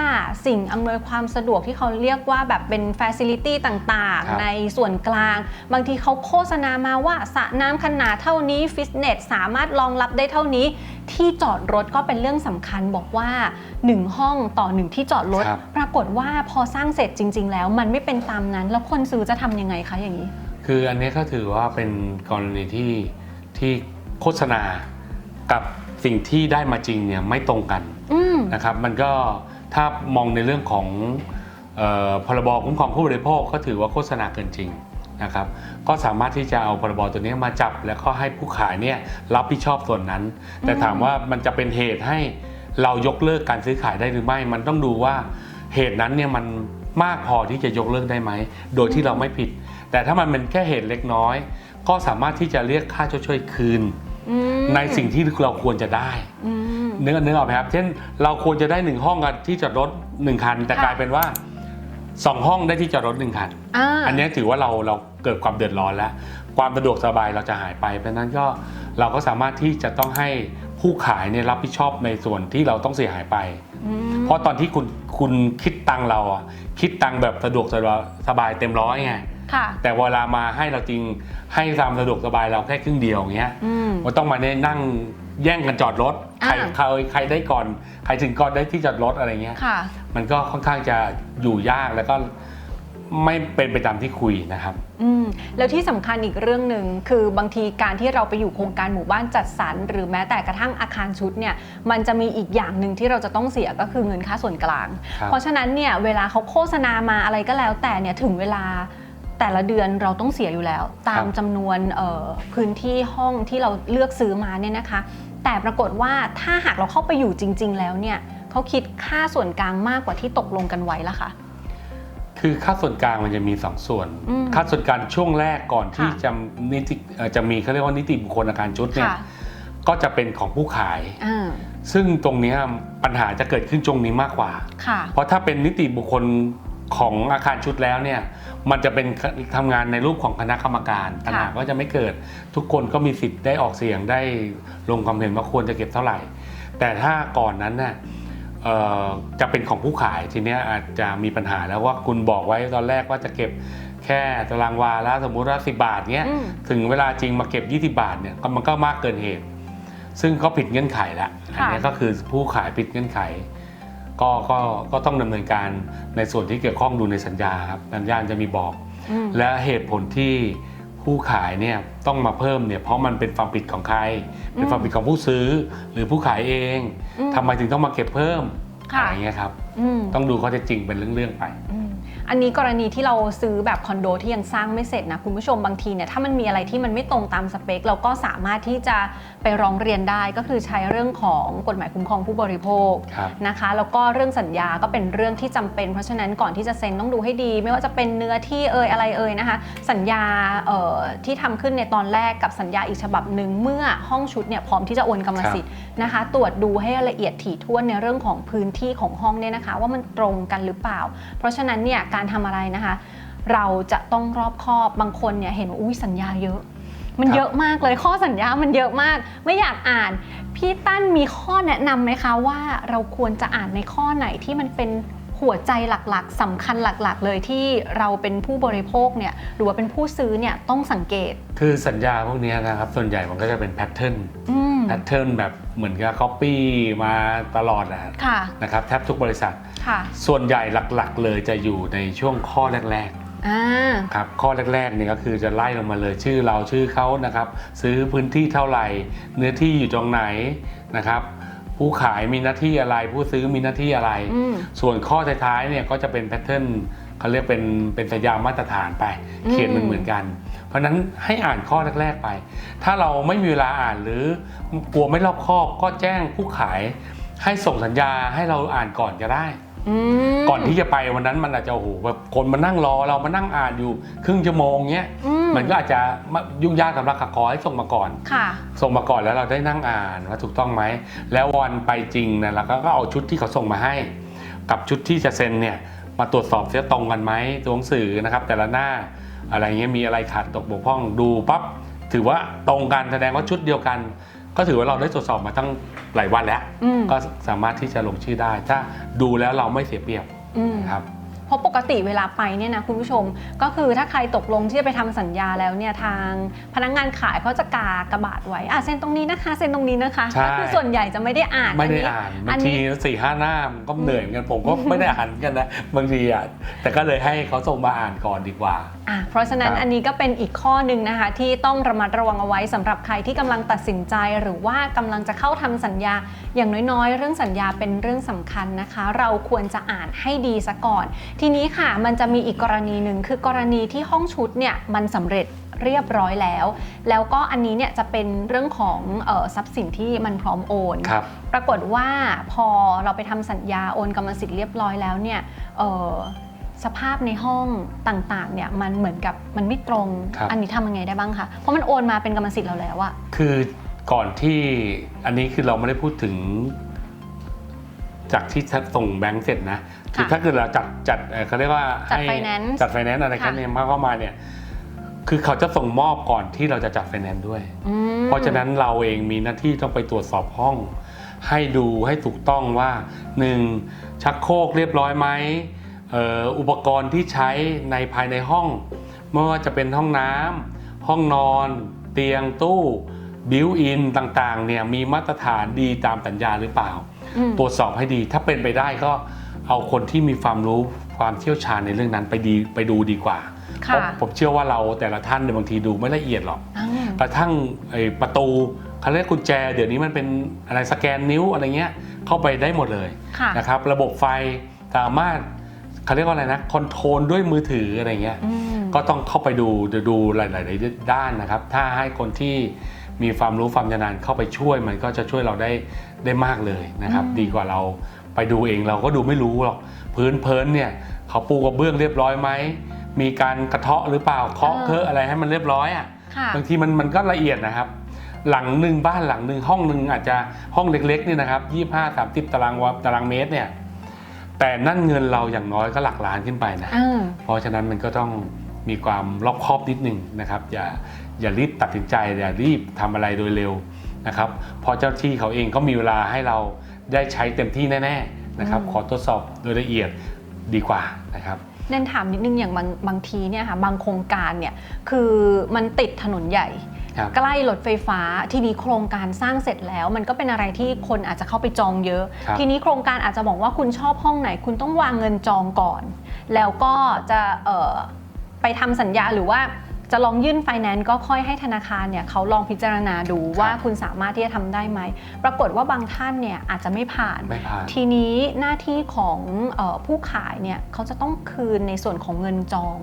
Speaker 1: สิ่งอำนวยความสะดวกที่เขาเรียกว่าแบบเป็นฟ a ซิลิตี้ต่าง
Speaker 2: ครับ
Speaker 1: ๆ ในส่วนกลาง บางทีเขาโฆษณามาว่าสระน้ำขนาดเท่านี้ฟิตเนสสามารถรองรับได้เท่านี้ ที่จอดรถก็เป็นเรื่องสำคัญบอกว่า 1 ห้องต่อ 1 ที่จอดรถ
Speaker 2: ครับ
Speaker 1: ปรากฏว่าพอสร้างเสร็จจริง ๆ แล้ว มันไม่เป็นตามนั้น แล้วคนซื้อจะทำยังไงคะอย่างนี้
Speaker 2: คืออันนี้ก็ถือว่าเป็นกรณีที่ที่โฆษณากับสิ่งที่ได้มาจริงเนี่ยไม่ตรงกัน
Speaker 1: อืม
Speaker 2: นะครับมันก็ถ้ามองในเรื่องของเอ่อพรบคุ้มครองผู้บริโภคก็ถือว่าโฆษณาเกินจริง นะครับก็สามารถที่จะเอาพรบตัวนี้มาจับ แล้วก็ให้ผู้ขายเนี่ยรับผิดชอบส่วนนั้น แต่ถามว่ามันจะเป็นเหตุให้เรายกเลิกการซื้อขายได้หรือไม่ มันต้องดูว่าเหตุนั้นเนี่ยมันมากพอที่จะยกเลิกได้ไหม โดยที่เราไม่ผิด แต่ถ้ามันเป็นแค่เหตุเล็กน้อย ก็สามารถที่จะเรียกค่าชดเชยคืน
Speaker 1: อืม
Speaker 2: ในสิ่งที่เราควรจะได้
Speaker 1: อืม
Speaker 2: เนื้อเนื้อออกไหมครับ เช่นเราควรจะได้หนึ่งห้องกันที่จอดรถหนึ่งคัน แต่
Speaker 1: ค่ะ
Speaker 2: กลายเป็นว่า สองห้องได้ที่จอดรถหนึ่งคัน
Speaker 1: อ่า
Speaker 2: อันนี้ถือว่าเราเราเกิดความเดือดร้อนแล้ว ความสะดวกสบายเราจะหายไป เพราะฉะนั้นก็เราก็สามารถที่จะต้องให้ผู้ขายเนี่ยรับผิดชอบในส่วนที่เราต้องเสียหายไป
Speaker 1: อืม
Speaker 2: เพราะตอนที่คุณคุณคิดตังค์เราอะคิดตังค์แบบสะดวกสบายเต็มร้อยไง
Speaker 1: ค่ะ
Speaker 2: แต่เวลามาให้เราจริงให้ตามสะดวกสบายเราแค่ครึ่งเดียวอย่างเงี้ย
Speaker 1: อืม
Speaker 2: มันต้องมาเนี่ยนั่ง แย่งกันจอดรถ ใคร
Speaker 1: อ่า
Speaker 2: ใครใครได้ก่อน ใครถึงก่อนได้ที่จอดรถอะไรเงี้ย
Speaker 1: ค่ะ
Speaker 2: มันก็ค่อนข้างจะอยู่ยากแล้วก็ไม่เป็นไปตามที่คุยนะครับ
Speaker 1: อืมแล้วที่สำคัญอีกเรื่องหนึ่งคือบางทีการที่เราไปอยู่โครงการหมู่บ้านจัดสรรหรือแม้แต่กระทั่งอาคารชุดเนี่ยมันจะมีอีกอย่างหนึ่งที่เราจะต้องเสียก็คือเงินค่าส่วนกลาง
Speaker 2: ครับ
Speaker 1: เพราะฉะนั้นเนี่ยเวลาเขาโฆษณามาอะไรก็แล้วแต่เนี่ยถึงเวลา แต่ละเดือนเราต้องเสียอยู่แล้ว ตามจำนวนเอ่อพื้นที่ห้องที่เราเลือกซื้อมาเนี่ยนะคะ แต่ปรากฏว่าถ้าหากเราเข้าไปอยู่จริง ๆ แล้วเนี่ยเขาคิดค่าส่วนกลางมากกว่าที่ตกลงกันไว้ละค่ะ
Speaker 2: คือค่าส่วนกลางมันจะมีสองส่วน
Speaker 1: อืม
Speaker 2: ค่าส่วนกลางช่วงแรกก่อนที่
Speaker 1: ค่ะ
Speaker 2: จะนิติเอ่อจะมีเขาเรียกว่านิติบุคคลอาคารชุดเนี่ย
Speaker 1: ค่ะ
Speaker 2: ก็จะเป็นของผู้ขาย
Speaker 1: อ่า
Speaker 2: ซึ่งตรงเนี้ยปัญหาจะเกิดขึ้นตรงนี้มากกว่า
Speaker 1: ค่ะ
Speaker 2: เพราะถ้าเป็นนิติบุคคลของอาคารชุดแล้วเนี่ย มันจะเป็นทำงานในรูปของคณะกรรมการปัญหาก็จะไม่เกิดทุกคนก็มีสิทธิ์ได้ออกเสียงได้ลงความเห็นว่าควรจะเก็บเท่าไหร่ แต่ถ้าก่อนนั้นน่ะเอ่อจะเป็นของผู้ขายทีเนี้ยอาจจะมีปัญหาแล้วว่าคุณบอกไว้ตอนแรกว่าจะเก็บแค่ตารางวาละสมมุติว่า10บาทเนี้ย
Speaker 1: อืม
Speaker 2: ถึงเวลาจริงมาเก็บ 20 บาทเนี่ยก็มันก็มากเกินเหตุ ซึ่งก็ผิดเงื่อนไขละอันนี้ก็คือผู้ขายผิดเงื่อนไข ก็ก็ก็ต้องดำเนินการในส่วนที่เกี่ยวข้องดูในสัญญาครับสัญญาจะมีบอก
Speaker 1: อืม
Speaker 2: และเหตุผลที่ผู้ขายเนี่ยต้องมาเพิ่มเนี่ยเพราะมันเป็นความผิดของใคร เป็นความผิดของผู้ซื้อ หรือผู้ขายเอง
Speaker 1: อืม
Speaker 2: ทำไมถึงต้องมาเก็บเพิ่ม
Speaker 1: ค่ะ
Speaker 2: อะไรเงี้ยครับ
Speaker 1: อืม
Speaker 2: ต้องดูข้อเท็จจริงเป็นเรื่องๆไป
Speaker 1: อืม อันนี้กรณีที่เราซื้อแบบคอนโดที่ยังสร้างไม่เสร็จนะคุณผู้ชมบางทีเนี่ยถ้ามันมีอะไรที่มันไม่ตรงตามสเปค เราก็สามารถที่จะไปร้องเรียนได้ก็คือใช้เรื่องของกฎหมายคุ้มครองผู้บริโภค
Speaker 2: ครับ
Speaker 1: นะคะ แล้วก็เรื่องสัญญาก็เป็นเรื่องที่จำเป็น เพราะฉะนั้นก่อนที่จะเซ็นต้องดูให้ดี ไม่ว่าจะเป็นเนื้อที่เอ่ยอะไรเอ่ยนะคะ สัญญาเอ่อที่ทำขึ้นในตอนแรกกับสัญญาอีกฉบับหนึ่งเมื่อห้องชุดเนี่ยพร้อมที่จะโอนกรรมสิทธิ์นะคะ ตรวจดูให้ละเอียดถี่ถ้วนในเรื่องของพื้นที่ของห้องเนี่ยนะคะ ว่ามันตรงกันหรือเปล่า เพราะฉะนั้นเนี่ยการทำอะไรนะคะ เราจะต้องรอบคอบบางคนเนี่ยเห็นว่าอุ้ยสัญญาเยอะ มัน
Speaker 2: ครับ
Speaker 1: เยอะมากเลยข้อสัญญามันเยอะมาก ไม่อยากอ่าน พี่ตั้นมีข้อแนะนำไหมคะว่าเราควรจะอ่านในข้อไหนที่มันเป็นหัวใจหลักๆสำคัญหลักๆ เลยที่เราเป็นผู้บริโภคเนี่ยหรือว่าเป็นผู้ซื้อเนี่ยต้องสังเกต
Speaker 2: คือสัญญาพวกเนี้ยนะครับส่วนใหญ่มันก็จะเป็นแพทเทิร์น
Speaker 1: อืม
Speaker 2: แพทเทิร์นแบบเหมือนกับ copy มาตลอดนะ
Speaker 1: ค่ะ
Speaker 2: นะครับแทบทุกบริษัท
Speaker 1: ค่ะ
Speaker 2: ส่วนใหญ่หลักๆ เลยจะอยู่ในช่วงข้อแรก
Speaker 1: อ่า
Speaker 2: ๆครับข้อแรกๆเนี่ยก็คือจะไล่ลงมาเลยชื่อเราชื่อเขานะครับ ซื้อพื้นที่เท่าไหร่ เนื้อที่อยู่ตรงไหนนะครับ ผู้ขายมีหน้าที่อะไร ผู้ซื้อมีหน้าที่อะไร
Speaker 1: อืม
Speaker 2: ส่วนข้อท้ายๆเนี่ยก็จะเป็นแพทเทิร์นเขาเรียกเป็นเป็นสัญญามาตรฐานไป
Speaker 1: อืม
Speaker 2: เขียนเหมือนเหมือนกัน เพราะฉะนั้นให้อ่านข้อแรกๆไป ถ้าเราไม่มีเวลาอ่านหรือกลัวไม่รอบคอบก็แจ้งผู้ขาย ให้ส่งสัญญาให้เราอ่านก่อนก็ได้
Speaker 1: อื ม
Speaker 2: ก่อนที่จะไปวันนั้นมันอาจจะโอ้โหแบบคนมานั่งรอเรามานั่งอ่านอยู่ ครึ่งชั่วโมงเงี้ย
Speaker 1: อื
Speaker 2: มันก็อาจจะยุ่งยากสำหรับขักคอให้ส่งมาก่อน
Speaker 1: ค่ะ
Speaker 2: ส่งมาก่อนแล้วเราได้นั่งอ่านว่าถูกต้องไหม แล้ววันไปจริงนะเราก็เอาชุดที่เขาส่งมาให้ กับชุดที่จะเซ็นเนี่ยมาตรวจสอบเสียตรงกันไหมตัวหนังสือนะครับ แต่ละหน้าอะไรเงี้ยมีอะไรขาดตกบกพร่องดูปั๊บถือว่าตรงกันแสดงว่าชุดเดียวกัน ก็ถือว่าเราได้ตรวจสอบมาตั้งหลายวันแล้ว
Speaker 1: อืม
Speaker 2: ก็สามารถที่จะลงชื่อได้ ถ้าดูแล้วเราไม่เสียเปรียบ
Speaker 1: อืม
Speaker 2: ครับ
Speaker 1: เพราะปกติเวลาไปเนี่ยนะคุณผู้ชมก็คือถ้าใครตกลงที่จะไปทำสัญญาแล้วเนี่ยทางพนักงานขายเขาจะกากระบาดไว้อะเซ็นตรงนี้นะคะเซ็นตรงนี้นะคะ
Speaker 2: ใช่
Speaker 1: ก็คือส่วนใหญ่จะไม่ได้อ่าน
Speaker 2: ไม่ได้
Speaker 1: นี้
Speaker 2: อ่าน
Speaker 1: อั
Speaker 2: บาง
Speaker 1: น
Speaker 2: ที
Speaker 1: นี้
Speaker 2: สี่ห้าหน้ามันก็เหนื่อยเหมือนกันผมก็ไม่ได้อ่านเหมือนกันนะบางทีอะแต่ก็เลยให้เขาส่งมาอ่านก่อนดีกว่า
Speaker 1: อะเพราะฉะนั้น
Speaker 2: ครับ
Speaker 1: อันนี้ก็เป็นอีกข้อหนึ่งนะคะ ที่ต้องระมัดระวังเอาไว้สำหรับใครที่กำลังตัดสินใจหรือว่ากำลังจะเข้าทำสัญญา อย่างน้อยๆ เรื่องสัญญาเป็นเรื่องสำคัญนะคะ เราควรจะอ่านให้ดีซะก่อน ทีนี้ค่ะมันจะมีอีกกรณีหนึ่งคือกรณีที่ห้องชุดเนี่ยมันสำเร็จเรียบร้อยแล้ว แล้วก็อันนี้เนี่ยจะเป็นเรื่องของเออทรัพย์สินที่มันพร้อมโอน
Speaker 2: ครับ
Speaker 1: ปรากฏว่าพอเราไปทำสัญญาโอนกรรมสิทธิ์เรียบร้อยแล้วเนี่ยเอ่อ สภาพในห้องต่างๆเนี่ยมันเหมือนกับมันไม่ตรง
Speaker 2: ครับ
Speaker 1: อันนี้ทำยังไงได้บ้างคะ เพราะมันโอนมาเป็นกรรมสิทธิ์เราแล้วอะ
Speaker 2: คือก่อนที่อันนี้คือเราไม่ได้พูดถึง จากที่ส่งแบงก์เสร็จนะคือถ้าเกิดเราจัดจัดเอ่อเขาเรียกว่า
Speaker 1: จัด
Speaker 2: ให้
Speaker 1: finance
Speaker 2: จัดไฟแนนซ์อะไร
Speaker 1: ค่ะ
Speaker 2: กันเนี่ยมาเข้ามาเนี่ย คือเขาจะส่งมอบก่อนที่เราจะจัดไฟแนนซ์ด้วย
Speaker 1: อืม
Speaker 2: เพราะฉะนั้นเราเองมีหน้าที่ต้องไปตรวจสอบห้อง ให้ดูให้ถูกต้องว่า 1. ชักโครกเรียบร้อยไหมเอ่ออุปกรณ์ที่ใช้ในภายในห้อง ไม่ว่าจะเป็นห้องน้ำห้องนอน เตียงตู้บิวอินต่างๆเนี่ยมีมาตรฐานดีตามสัญญาหรือเปล่า
Speaker 1: อืม
Speaker 2: ตรวจสอบให้ดี ถ้าเป็นไปได้ก็เอาคนที่มีความรู้ความเชี่ยวชาญในเรื่องนั้นไปดีไปดูดีกว่าเพ
Speaker 1: ค่ะ
Speaker 2: ราะผมเชื่อว่าเราแต่ละท่านเนี่ยบางทีดูไม่ละเอียดหรอก
Speaker 1: อ้าว
Speaker 2: กระทั่งไอ้ประตูเขาเรียกกุญแจ เดี๋ยวนี้มันเป็นอะไรสแกนนิ้วอะไรเงี้ยเข้าไปได้หมดเลย
Speaker 1: ค่ะ
Speaker 2: นะครับ ระบบไฟสามารถ เขาเรียกว่าอะไรนะคอนโทรลด้วยมือถืออะไรเงี้ย
Speaker 1: อืม
Speaker 2: ก็ต้องเข้าไปดูดูดูหลายๆด้านนะครับ ถ้าให้คนที่มีความรู้ความชำนาญเข้าไปช่วยมันก็จะช่วยเราได้ได้มากเลยนะครับ
Speaker 1: อืม
Speaker 2: ดีกว่าเราไปดูเองเราก็ดูไม่รู้หรอกพื้นเพลินเนี่ยเขาปูกระเบื้องเรียบร้อยไหมมีการกระเทาะหรือเปล่าเคาะเคอะอะไรให้มันเรียบร้อยอะ
Speaker 1: ค่ะ
Speaker 2: บางทีมันมันก็ละเอียดนะครับ หลังหนึ่งบ้านหลังหนึ่งห้องหนึ่งอาจจะห้องเล็กๆนี่นะครับยี่ห้าสามสิบตารางวาตารางเมตรเนี่ย แต่นั่นเงินเราอย่างน้อยก็หลักล้านขึ้นไปนะ
Speaker 1: อ่า
Speaker 2: เพราะฉะนั้นมันก็ต้องมีความรอบคอบนิดหนึ่งนะครับ อย่าอย่ารีบตัดสินใจ อย่ารีบทำอะไรโดยเร็วนะครับเพอเจ้าที่เขาเองก็มีเวลาให้เราได้ใช้เต็มที่แน่ๆนะครับ
Speaker 1: อืม
Speaker 2: ขอทดสอบโดยละเอียดดีกว่านะครับ
Speaker 1: เน้นถามนิดนึงอย่างบางบางทีเนี่ยค่ะบางโครงการเนี่ยคือมันติดถนนใหญ่
Speaker 2: ครับ
Speaker 1: ใกล้รถไฟฟ้าทีนี้โครงการสร้างเสร็จแล้ว มันก็เป็นอะไรที่คนอาจจะเข้าไปจองเยอะ
Speaker 2: ครับ
Speaker 1: ทีนี้โครงการอาจจะบอกว่าคุณชอบห้องไหน คุณต้องวางเงินจองก่อน แล้วก็จะเอ่อไปทำสัญญาหรือว่าจะลองยื่นไฟแนนซ์ก็ค่อยให้ธนาคารเนี่ยเขาลองพิจารณาดูว่าคุณสามารถที่จะทำได้ไหม ปรากฏว่าบางท่านเนี่ยอาจจะไม่ผ่าน
Speaker 2: ไม่ผ่าน
Speaker 1: ทีนี้หน้าที่ของเออผู้ขายเนี่ยเขาจะต้องคืนในส่วนของเงินจอง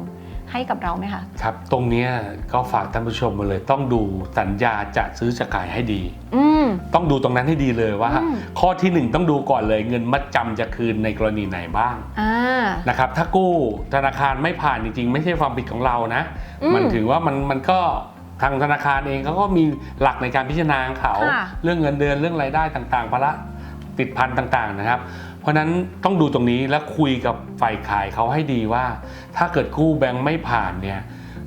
Speaker 1: ให้กับเราไหมคะ
Speaker 2: ครับ ตรงเนี้ยก็ฝากท่านผู้ชมมาเลย ต้องดูสัญญาจะซื้อจะขายให้ดี
Speaker 1: อืม
Speaker 2: ต้องดูตรงนั้นให้ดีเลยว่า
Speaker 1: อืม
Speaker 2: ข้อที่หนึ่งต้องดูก่อนเลยเงินมัดจำจะคืนในกรณีไหนบ้าง
Speaker 1: อ่า
Speaker 2: นะครับ ถ้ากู้ธนาคารไม่ผ่านจริง ๆ ไม่ใช่ความผิดของเรานะ
Speaker 1: อืม
Speaker 2: มันถือว่ามันมันก็ทางธนาคารเองเขาก็มีหลักในการพิจารณาของเขา
Speaker 1: ค่ะ
Speaker 2: เรื่องเงินเดือนเรื่องรายได้ต่างๆภาระติดพันต่างๆนะครับเพ ราะนั้นต้องดูตรงนี้แล้วคุยกับฝ่ายขายเขาให้ดีว่า ถ้าเกิดกู้แบงค์ไม่ผ่านเนี่ย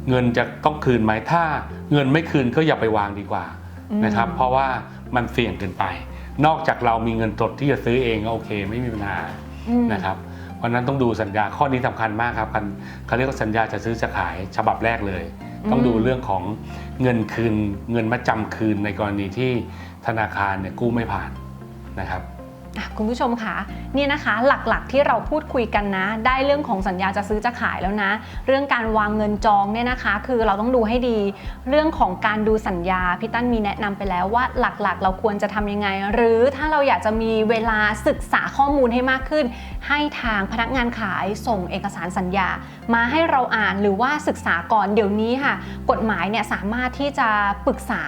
Speaker 2: เงินจะต้องคืนไหมถ้าเงินไม่คืนก็อย่าไปวางดีกว่านะครับ เพราะว่ามันเสี่ยงเกินไป นอกจากเรามีเงินสดที่จะซื้อเองก็โอเค ไม่มีปัญหานะครับเพราะนั้นต้องดูสัญญาข้อนี้สำคัญมากครับเขาเรียกว่าสัญญาจะซื้อจะขายฉบับแรกเลย ต้องดูเรื่องของเงินคืน เงินมาจำคืนในกรณีที่ธนาคารเนี่ยกู้ไม่ผ่านนะครับ
Speaker 1: คุณผู้ชมคะเนี่ยนะคะหลักๆที่เราพูดคุยกันนะ ได้เรื่องของสัญญาจะซื้อจะขายแล้วนะ เรื่องการวางเงินจองเนี่ยนะคะ คือเราต้องดูให้ดี เรื่องของการดูสัญญาพี่ตั้นมีแนะนำไปแล้วว่าหลักๆ เราควรจะทำยังไง หรือถ้าเราอยากจะมีเวลาศึกษาข้อมูลให้มากขึ้น ให้ทางพนักงานขายส่งเอกสารสัญญา มาให้เราอ่านหรือว่าศึกษาก่อนเดี๋ยวนี้ค่ะ กฎหมายเนี่ยสามารถที่จะปรึกษา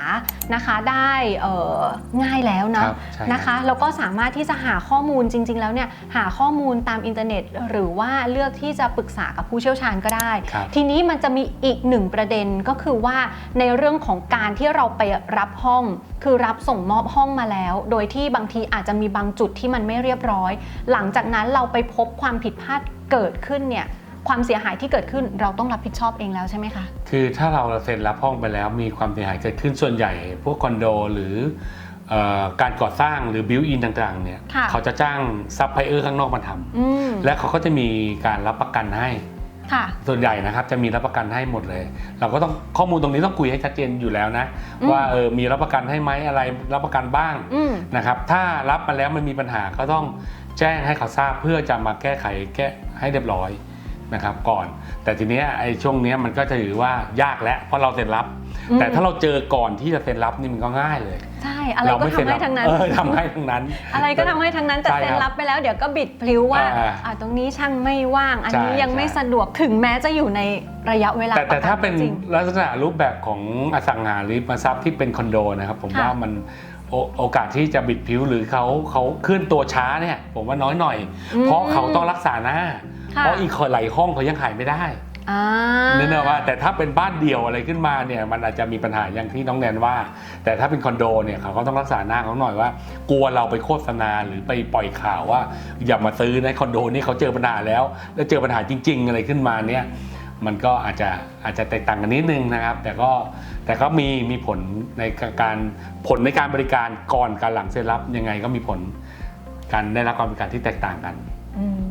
Speaker 1: นะคะได้เอ่อง่ายแล้วเนาะ
Speaker 2: ครับใช่ครับ
Speaker 1: นะคะแล้วก็สามารถที่จะหาข้อมูลจริง ๆ แล้วเนี่ยหาข้อมูลตามอินเทอร์เน็ต หรือว่าเลือกที่จะปรึกษากับผู้เชี่ยวชาญก็ได้
Speaker 2: ครับ
Speaker 1: ทีนี้มันจะมีอีกหนึ่งประเด็นก็คือว่าในเรื่องของการที่เราไปรับห้อง คือรับส่งมอบห้องมาแล้ว โดยที่บางทีอาจจะมีบางจุดที่มันไม่เรียบร้อย หลังจากนั้นเราไปพบความผิดพลาดเกิดขึ้นเนี่ยความเสียหายที่เกิดขึ้นเราต้องรับผิดชอบเองแล้วใช่ไหมคะ
Speaker 2: คือถ้าเราเซ็นรับห้องไปแล้วมีความเสียหายเกิดขึ้นส่วนใหญ่ พวกคอนโดหรือเอ่อ การก่อสร้างหรือบิวอินต่างๆเนี่ย
Speaker 1: ค่ะ
Speaker 2: เขาจะจ้างซัพพลายเออร์ข้างนอกมาทำ
Speaker 1: อืม
Speaker 2: และเขาก็จะมีการรับประกันให้
Speaker 1: ค่ะ
Speaker 2: ส่วนใหญ่นะครับจะมีรับประกันให้หมดเลย เราก็ต้องข้อมูลตรงนี้ต้องคุยให้ชัดเจนอยู่แล้วนะ
Speaker 1: อืม
Speaker 2: ว่าเออมีรับประกันให้ไหมอะไรรับประกันบ้าง
Speaker 1: อืม
Speaker 2: นะครับถ้ารับมาแล้วมันมีปัญหาก็ต้องแจ้งให้เขาทราบเพื่อจะมาแก้ไขแก้ให้เรียบร้อยนะครับก่อน แต่ทีเนี้ยไอ้ช่วงเนี้ยมันก็จะถือว่ายากแล้วเพราะเราเซ็นรับ
Speaker 1: อืม
Speaker 2: แต่ถ้าเราเจอก่อนที่จะเซ็นรับนี่มันก็ง่ายเลย
Speaker 1: ใช่อะไรก็
Speaker 2: ม่เซ็น
Speaker 1: ทำให้ทั้งนั้น
Speaker 2: เออทำให้ทั้งนั้น
Speaker 1: อะไรก็ทำให้ทั้งนั้นแต่
Speaker 2: ใช่
Speaker 1: เซ็น
Speaker 2: ครับ
Speaker 1: รับไปแล้วเดี๋ยวก็บิดพลิ้วว่า
Speaker 2: อ่า
Speaker 1: อ่าตรงนี้ช่างไม่ว่าง อันนี้
Speaker 2: ใช่
Speaker 1: ยังไม่
Speaker 2: ใช่
Speaker 1: สะดวกถึงแม้จะอยู่ในระยะเวลา
Speaker 2: แต่แต่ถ้าเป็น
Speaker 1: จริง
Speaker 2: ลักษณะรูปแบบของอสังหาริมทรัพย์ที่เป็นคอนโดนะครับ ผม
Speaker 1: ค่ะ
Speaker 2: ว่ามันโอโอกาสที่จะบิดผิวหรือเขาเขาเคลื่อนตัวช้าเนี่ย ผมว่าน้อยหน่อย
Speaker 1: อืม
Speaker 2: เพราะเขาต้องรักษาหน้า
Speaker 1: ค่ะ
Speaker 2: เพราะอีกหลายห้องเขายังขายไม่ได้
Speaker 1: อ่า
Speaker 2: นั่นนะว่าแต่ถ้าเป็นบ้านเดี่ยวอะไรขึ้นมาเนี่ยมันอาจจะมีปัญหาอย่างที่น้องแนนว่า แต่ถ้าเป็นคอนโดเนี่ยเขาก็ต้องรักษาหน้าเขาหน่อยว่า กลัวเราไปโฆษณาหรือไปปล่อยข่าวว่า อย่ามาซื้อในคอนโดนี่เขาเจอปัญหาแล้ว แล้วเจอปัญหาจริง ๆ อะไรขึ้นมาเนี่ยมันก็อาจจะอาจจะแตกต่างกันนิดนึงนะครับ แต่ก็แต่ก็มีมีผลในการผลในการบริการก่อนการหลังเซ็นรับยังไงก็มีผลการได้รับการบริการที่แตกต่างกัน
Speaker 1: อืม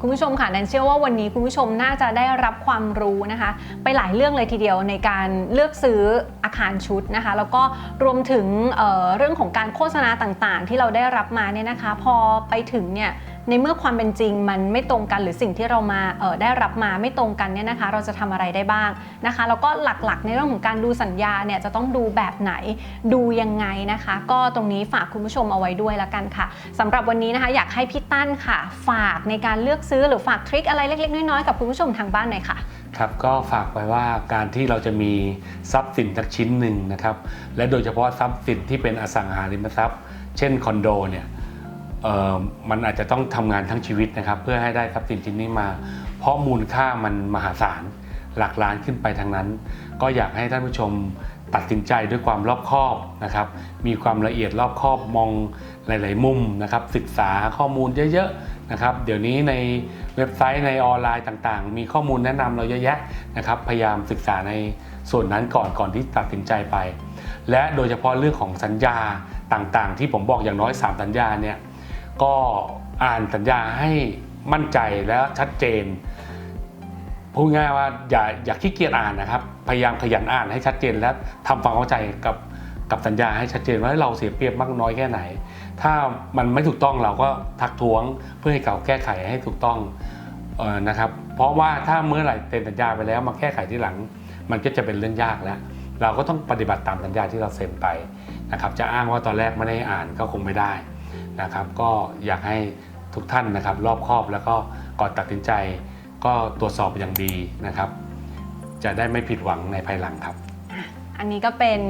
Speaker 1: คุณผู้ชมค่ะแนนเชื่อว่าวันนี้คุณผู้ชมน่าจะได้รับความรู้นะคะ ไปหลายเรื่องเลยทีเดียวในการเลือกซื้ออาคารชุดนะคะ แล้วก็รวมถึงเเรื่องของการโฆษณาต่างๆ ที่เราได้รับมาเนี่ยนะคะ พอไปถึงเนี่ย ในเมื่อความเป็นจริงมันไม่ตรงกันหรือสิ่งที่เรามาเออได้รับมาไม่ตรงกันเนี่ยนะคะ เราจะทำอะไรได้บ้างนะคะ แล้วก็หลักๆ ในเรื่องของการดูสัญญาเนี่ยจะต้องดูแบบไหนดูยังไงนะคะ ก็ตรงนี้ฝากคุณผู้ชมเอาไว้ด้วยละกันค่ะสำหรับวันนี้นะคะอยากให้พี่ตั้นค่ะ ฝากในการเลือกซื้อหรือฝากทริคอะไรเล็กๆ น้อยๆกับคุณผู้ชมทางบ้านหน่อยค่ะ
Speaker 2: ครับก็ฝากไว้ว่าการที่เราจะมีทรัพย์สินสักชิ้นหนึ่งนะครับและโดยเฉพาะทรัพย์สินที่เป็นอสังหาริมทรัพย์ เช่นคอนโดเนี่ย มันอาจจะต้องทำงานทั้งชีวิตนะครับ เพื่อให้ได้ทรัพย์สินชิ้นนี้มา เพราะมูลค่ามันมหาศาลหลักล้านขึ้นไปทางนั้น ก็อยากให้ท่านผู้ชมตัดสินใจด้วยความรอบคอบนะครับ มีความละเอียดรอบคอบมองหลาย ๆ มุมนะครับ ศึกษาข้อมูลเยอะ ๆ นะครับ เดี๋ยวนี้ในเว็บไซต์ในออนไลน์ต่าง ๆ มีข้อมูลแนะนำเราเยอะแยะนะครับ พยายามศึกษาในส่วนนั้นก่อนก่อนที่ตัดสินใจไป และโดยเฉพาะเรื่องของสัญญาต่าง ๆ ที่ผมบอกอย่างน้อย 3 สัญญาเนี่ย ก็อ่านสัญญาให้มั่นใจและชัดเจนพูดง่ายว่าอย่าอย่าขี้เกียจอ่านนะครับ พยายามขยันอ่านให้ชัดเจน และทำความเข้าใจกับกับสัญญาให้ชัดเจนว่าเราเสียเปรียบมากน้อยแค่ไหน ถ้ามันไม่ถูกต้องเราก็ทักท้วงเพื่อให้เขาแก้ไขให้ถูกต้องออนะครับ เพราะว่าถ้าเมื่อไหร่เซ็นสัญญาไปแล้วมาแก้ไขที่หลัง มันก็จะเป็นเรื่องยากแล้ว เราก็ต้องปฏิบัติตามสัญญาที่เราเซ็นไปนะครับ จะอ้างว่าตอนแรกไม่ได้อ่านก็คงไม่ได้ นะครับ ก็อยากให้ทุกท่านนะครับ รอบคอบแล้วก็ก่อนตัดสินใจ ก็ตรวจสอบอย่างดีนะครับ จะได้ไม่ผิดหวังในภายหลังครับ
Speaker 1: อันนี้ก็เป็น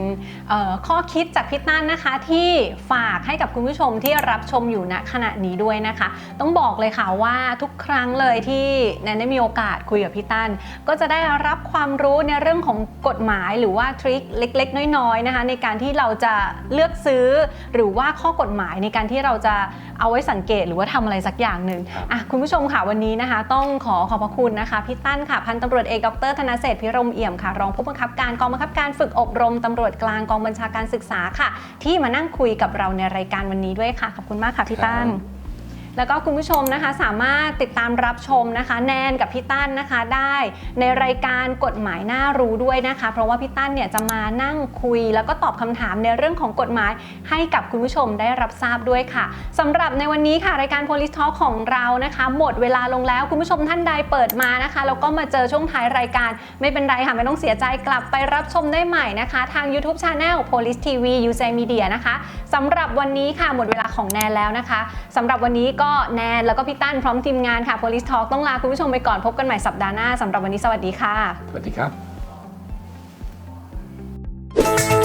Speaker 1: เอ่อข้อคิดจากพี่ตั้นนะคะ ที่ฝากให้กับคุณผู้ชมที่รับชมอยู่ณขณะนี้ด้วยนะคะ ต้องบอกเลยค่ะว่าทุกครั้งเลยที่แนนได้มีโอกาสคุยกับพี่ตั้นก็จะได้รับความรู้ในเรื่องของกฎหมายหรือว่าทริคเล็ก ๆ น้อยๆนะคะ ในการที่เราจะเลือกซื้อ หรือว่าข้อกฎหมายในการที่เราจะเอาไว้สังเกตหรือว่าทำอะไรสักอย่างหนึ่ง
Speaker 2: ครับ
Speaker 1: อะคุณผู้ชมค่ะวันนี้นะคะ ต้องขอขอบพระคุณนะคะพี่ตั้นค่ะพันตำรวจเอกดรธนเศรษฐ์พิรมเอี่ยมค่ะรองผู้บังคับการกองบังคับการฝึกอบรมตำรวจกลางกองบัญชาการศึกษาค่ะ ที่มานั่งคุยกับเราในรายการวันนี้ด้วยค่ะ ขอบคุณมากค่ะพี่ตั้ง แล้วก็คุณผู้ชมนะคะสามารถติดตามรับชมนะคะ แนนกับพี่ตั้นนะคะได้ในรายการกฎหมายน่ารู้ด้วยนะคะ เพราะว่าพี่ตั้นเนี่ยจะมานั่งคุย แล้วก็ตอบคำถามในเรื่องของกฎหมาย ให้กับคุณผู้ชมได้รับทราบด้วยค่ะสำหรับในวันนี้ค่ะรายการ Police Talk ของเรานะคะ หมดเวลาลงแล้วคุณผู้ชมท่านใดเปิดมานะคะแล้วก็มาเจอช่วงท้ายรายการ ไม่เป็นไรค่ะไม่ต้องเสียใจกลับไปรับชมได้ใหม่นะคะ ทาง YouTube Channel Police TV u c Media นะคะสำหรับวันนี้ค่ะหมดเวลาของแนนแล้วนะคะสำหรับวันนี้ก็็แนนแล้วก็พี่ตั้นพร้อมทีมงานค่ะ Police Talk ต้องลาคุณผู้ชมไปก่อนพบกันใหม่สัปดาห์หน้าสำหรับวันนี้สวัสดีค่ะ
Speaker 2: สวัสดีครับ